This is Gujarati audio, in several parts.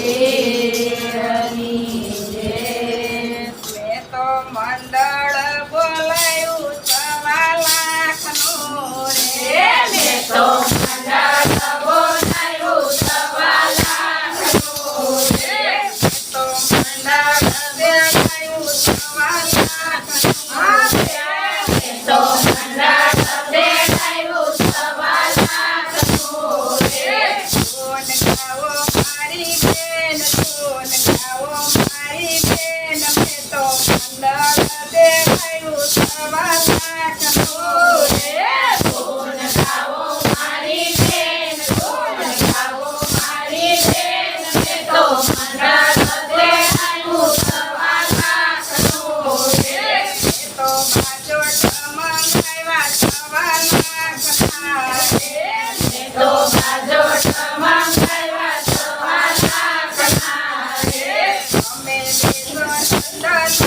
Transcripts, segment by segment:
Amém.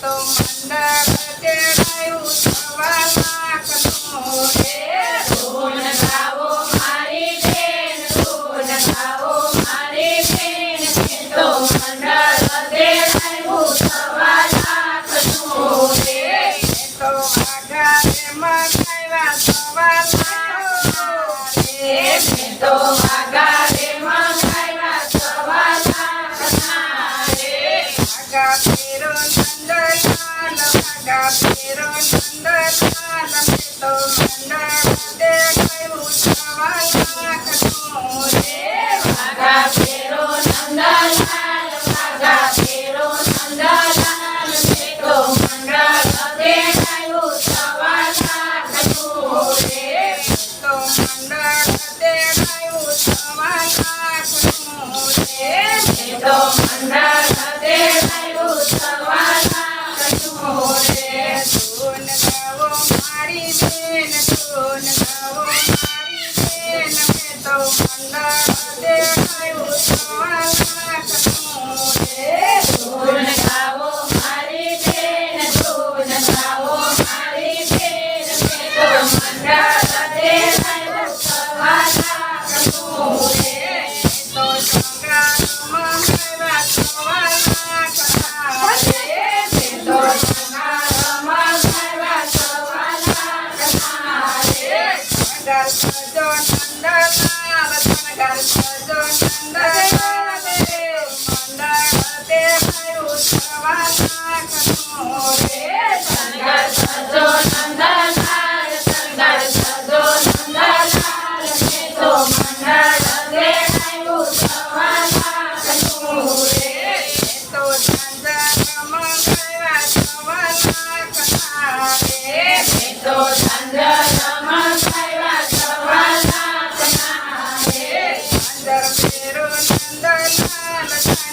તો મંડળ ચડાયું સવા લાખનો રે સોન લાવો મારી બેન સોન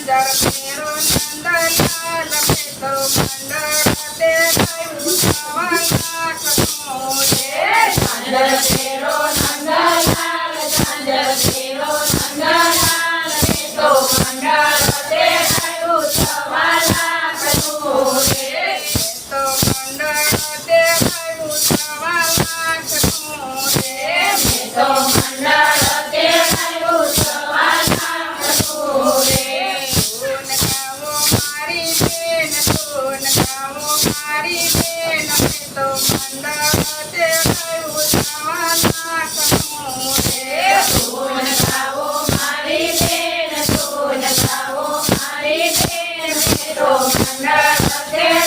যারা તારી બેન તો મંદતે કરું જવાના કરું રે સોન ગાવો મારી બેન સોન ગાવો મારી બેન તો મંદતે